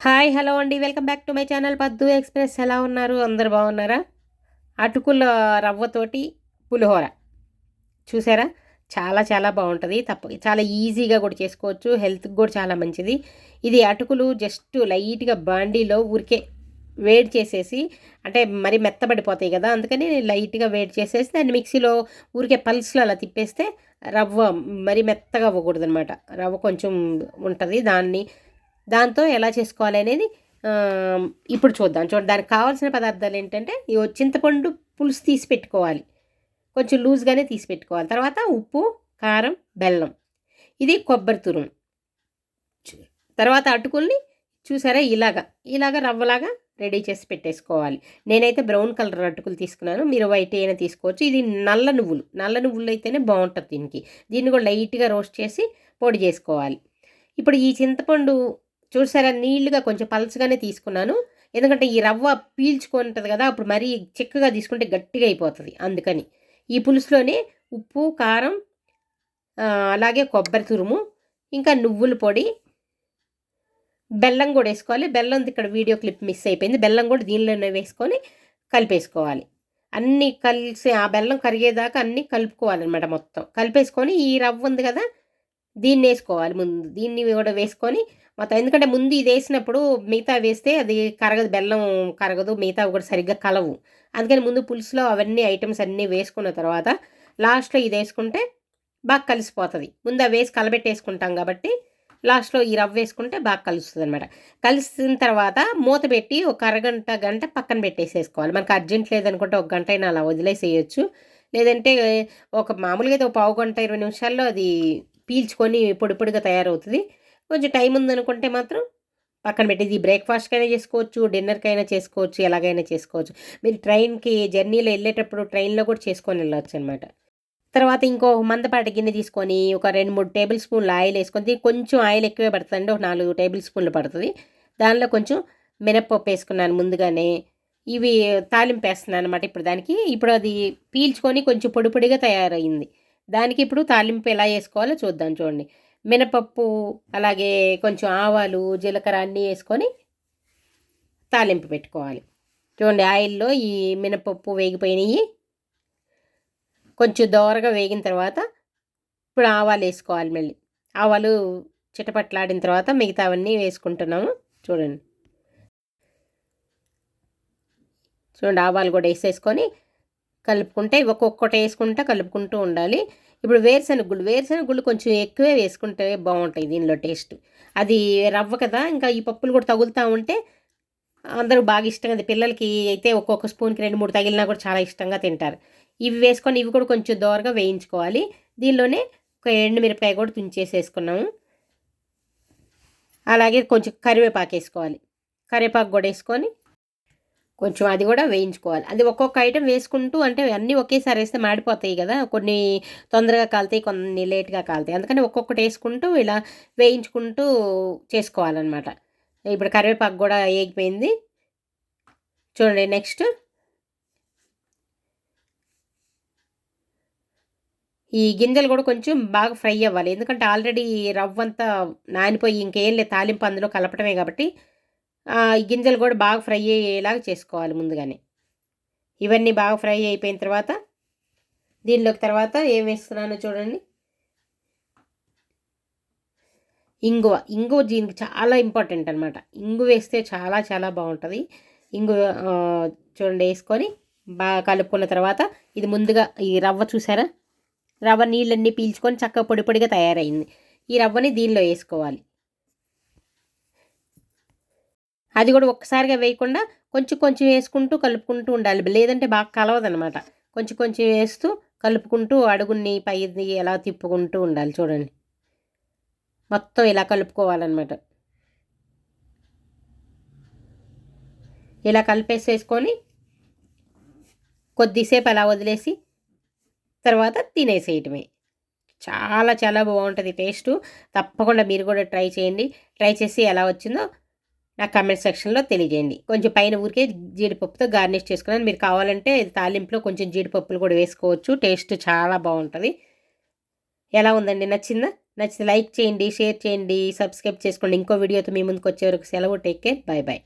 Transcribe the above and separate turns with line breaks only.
Hi hello అండి. Welcome back to my channel. Paddu express. ఎలా ఉన్నారు? అందరు బాగున్నారా? అటుకుల రవ్వతోటి పులిహోర. చూసారా? చాలా చాలా బాగుంటుంది. తప్ప చాలా ఈజీగా కూడా చేసుకోవచ్చు. హెల్త్కి కూడా చాలా మంచిది. ఇది అటుకులు జస్ట్ లైట్గా బాండీలో ఊరికే వేడి చేసేసి అంటే మరి మెత్తబడిపోతాయి కదా అందుకని లైట్గా వేడి చేసేసి దాన్ని మిక్సీలో ఊరికే పల్స్లో అలా తిప్పేస్తే రవ్వ మరి మెత్తగా అవ్వకూడదు అనమాట రవ్వ కొంచెం ఉంటుంది. దాన్ని దాంతో ఎలా చేసుకోవాలి అనేది ఇప్పుడు చూద్దాం. చూడండి దానికి కావాల్సిన పదార్థాలు ఏంటంటే ఈ చింతపండు పులుసు తీసి పెట్టుకోవాలి. కొంచెం లూజ్గానే తీసి పెట్టుకోవాలి. తర్వాత ఉప్పు కారం బెల్లం. ఇది కొబ్బరి తురుము. తర్వాత అటుకుల్ని చూసారా ఇలాగా ఇలాగ రవ్వలాగా రెడీ చేసి పెట్టేసుకోవాలి. నేనైతే బ్రౌన్ కలర్ అటుకులు తీసుకున్నాను. మీరు వైట్ అయినా తీసుకోవచ్చు. ఇది నల్ల నువ్వులు. నల్ల నువ్వులు అయితేనే బాగుంటుంది దీనికి. దీన్ని కూడా లైట్గా రోస్ట్ చేసి పొడి చేసుకోవాలి. ఇప్పుడు ఈ చింతపండు చూసారా? నీళ్ళుగా కొంచెం పలచగానే తీసుకున్నాను. ఎందుకంటే ఈ రవ్వ పీల్చుకుంటుంది కదా అప్పుడు మరీ చిక్కగా తీసుకుంటే గట్టిగా అయిపోతుంది అందుకని. ఈ పులుసులోనే ఉప్పు కారం అలాగే కొబ్బరి తురుము ఇంకా నువ్వుల పొడి బెల్లం కూడా వేసుకోవాలి. బెల్లం ఇక్కడ వీడియో క్లిప్ మిస్ అయిపోయింది. బెల్లం కూడా దీనిలోనే వేసుకొని కలిపేసుకోవాలి. అన్నీ కలిసి ఆ బెల్లం కరిగేదాకా అన్నీ కలుపుకోవాలన్నమాట మొత్తం. కలిపేసుకొని ఈ రవ్వ ఉంది కదా దీన్ని వేసుకోవాలి ముందు. దీన్ని కూడా వేసుకొని మొత్తం ఎందుకంటే ముందు ఇది వేసినప్పుడు మిగతా వేస్తే అది కరగదు బెల్లం కరగదు మిగతా కూడా సరిగ్గా కలవు. అందుకని ముందు పులుసులో అవన్నీ ఐటమ్స్ అన్నీ వేసుకున్న తర్వాత లాస్ట్లో ఇది వేసుకుంటే బాగా కలిసిపోతుంది. ముందు అవి వేసి కలబెట్టేసుకుంటాం కాబట్టి లాస్ట్లో ఈ రవ్వ వేసుకుంటే బాగా కలుస్తుంది అనమాట కలిసిన తర్వాత మూత పెట్టి ఒక అరగంట గంట పక్కన పెట్టేసేసుకోవాలి. మనకు అర్జెంట్ లేదనుకుంటే ఒక గంట అయినా అలా వదిలేసేయచ్చు. లేదంటే ఒక మామూలుగా అయితే ఒక పావు గంట ఇరవై నిమిషాల్లో అది పీల్చుకొని పొడి పొడిగా తయారవుతుంది. కొంచెం టైం ఉందనుకుంటే మాత్రం పక్కన పెట్టేది బ్రేక్ఫాస్ట్కైనా చేసుకోవచ్చు డిన్నర్కైనా చేసుకోవచ్చు ఎలాగైనా చేసుకోవచ్చు. మీరు ట్రైన్కి జర్నీలో వెళ్ళేటప్పుడు ట్రైన్లో కూడా చేసుకొని వెళ్ళవచ్చు అనమాట తర్వాత ఇంకో మందపాటి గిన్నె తీసుకొని ఒక రెండు మూడు టేబుల్ స్పూన్లు ఆయిల్ వేసుకొని కొంచెం ఆయిల్ ఎక్కువే పడుతుంది ఒక నాలుగు టేబుల్ స్పూన్లు పడుతుంది. దానిలో కొంచెం మినప్పప్పు వేసుకున్నాను ముందుగానే. ఇవి తాలింపు వేస్తున్నాను అనమాట ఇప్పుడు దానికి. ఇప్పుడు అది పీల్చుకొని కొంచెం పొడి పొడిగా తయారైంది. దానికి ఇప్పుడు తాలింపు ఎలా వేసుకోవాలో చూద్దాం చూడండి. మినపప్పు అలాగే కొంచెం ఆవాలు జీలకర్ర అన్నీ వేసుకొని తాలింపు పెట్టుకోవాలి. చూడండి ఆయిల్లో ఈ మినపప్పు వేగిపోయినాయి. కొంచెం దోరగా వేగిన తర్వాత ఇప్పుడు ఆవాలు వేసుకోవాలి మళ్ళీ. ఆవాలు చిటపట్లాడిన తర్వాత మిగతావన్నీ వేసుకుంటున్నాము. చూడండి. చూడండి ఆవాలు కూడా వేసేసుకొని కలుపుకుంటే ఒక్కొక్కటి వేసుకుంటా కలుపుకుంటూ ఉండాలి. ఇప్పుడు వేరుశెనగ గుళ్ళు వేరుశెనగ గుళ్ళు కొంచెం ఎక్కువే వేసుకుంటే బాగుంటాయి దీనిలో టేస్ట్. అది రవ్వ కదా ఇంకా ఈ పప్పులు కూడా తగులుతూ ఉంటే అందరూ బాగా ఇష్టంగా పిల్లలకి అయితే ఒక్కొక్క స్పూన్కి రెండు మూడు తగిలినా కూడా చాలా ఇష్టంగా తింటారు. ఇవి వేసుకొని ఇవి కూడా కొంచెం దోరగా వేయించుకోవాలి. దీనిలోనే ఒక ఎండుమిరపకాయ కూడా తుంచేసేసుకున్నాము. అలాగే కొంచెం కరివేపాకు వేసుకోవాలి. కరివేపాకు కూడా వేసుకొని కొంచెం అది కూడా వేయించుకోవాలి. అది ఒక్కొక్క ఐటెం వేసుకుంటూ అంటే అన్నీ ఒకేసారి వేస్తే మాడిపోతాయి కదా. కొన్ని తొందరగా కాలుతాయి కొన్ని లేట్గా కాలుతాయి. అందుకని ఒక్కొక్కటి వేసుకుంటూ ఇలా వేయించుకుంటూ చేసుకోవాలన్నమాట. ఇప్పుడు కరివేపాకు కూడా ఏగిపోయింది. చూడండి నెక్స్ట్. ఈ గింజలు కూడా కొంచెం బాగా ఫ్రై అవ్వాలి. ఎందుకంటే ఆల్రెడీ రవ్వంతా నానిపోయి ఇంకేం లేదు. తాలింపు అందులో కలపటమే కాబట్టి గింజలు కూడా బాగా ఫ్రై అయ్యేలాగా చేసుకోవాలి ముందుగానే. ఇవన్నీ బాగా ఫ్రై అయిపోయిన తర్వాత దీనిలోకి తర్వాత ఏం వేస్తున్నానో చూడండి. ఇంగువ. ఇంగువ దీనికి చాలా ఇంపార్టెంట్ అనమాట ఇంగు వేస్తే చాలా చాలా బాగుంటుంది. ఇంగు చూడండి వేసుకొని బాగా కలుపుకున్న తర్వాత ఇది ముందుగా ఈ రవ్వ చూసారా? రవ్వ నీళ్ళన్నీ పీల్చుకొని చక్కగా పొడి పొడిగా తయారైంది. ఈ రవ్వని దీనిలో వేసుకోవాలి. అది కూడా ఒక్కసారిగా వేయకుండా కొంచెం కొంచెం వేసుకుంటూ కలుపుకుంటూ ఉండాలి. లేదంటే బాగా కలవదనమాట. కొంచెం కొంచెం వేస్తూ కలుపుకుంటూ అడుగుని పైది ఎలా తిప్పుకుంటూ ఉండాలి చూడండి. మొత్తం ఇలా కలుపుకోవాలన్నమాట. ఇలా కలిపేసేసుకొని కొద్దిసేపు అలా వదిలేసి తర్వాత తినేసేయటమే. చాలా చాలా బాగుంటుంది టేస్టు. తప్పకుండా మీరు కూడా ట్రై చేయండి. ట్రై చేసి ఎలా వచ్చిందో నాకు కమెంట్ సెక్షన్లో తెలియజేయండి. కొంచెం పైన ఊరికే జీడిపప్పుతో గార్నిష్ చేసుకున్నాను. మీరు కావాలంటే తాలింపులో కొంచెం జీడిపప్పులు కూడా వేసుకోవచ్చు. టేస్ట్ చాలా బాగుంటుంది. ఎలా ఉందండి? నచ్చిందా? నచ్చితే లైక్ చేయండి షేర్ చేయండి సబ్స్క్రైబ్ చేసుకోండి. ఇంకో వీడియోతో మీ ముందుకు వచ్చే వరకు సెలవు. Take care bye bye